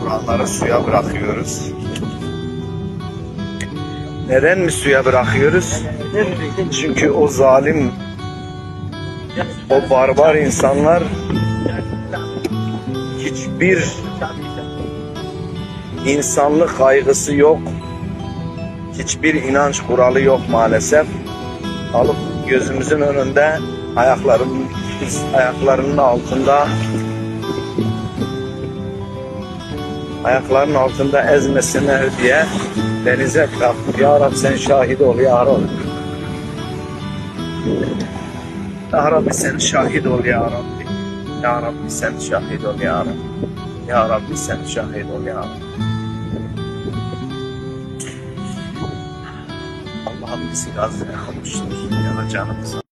Kur'anları suya bırakıyoruz. Neden mi suya bırakıyoruz? Çünkü o zalim, o barbar insanlar hiçbir insanlık kaygısı yok. Hiçbir inanç kuralı yok maalesef. Alıp gözümüzün önünde ayaklarının ayaklarının altında ayaklarının altında ezmesine diye denize bıraktı. Ya Rab sen şahit ol ya Rab. Ya Rabbi sen şahit ol ya Rabbi. Ya Rabbi sen şahit ol ya Rabbi. Ya Rabbi sen şahit ol ya Rabbi. Allah'ım bizi gazete kavuştur. Ya canımıza.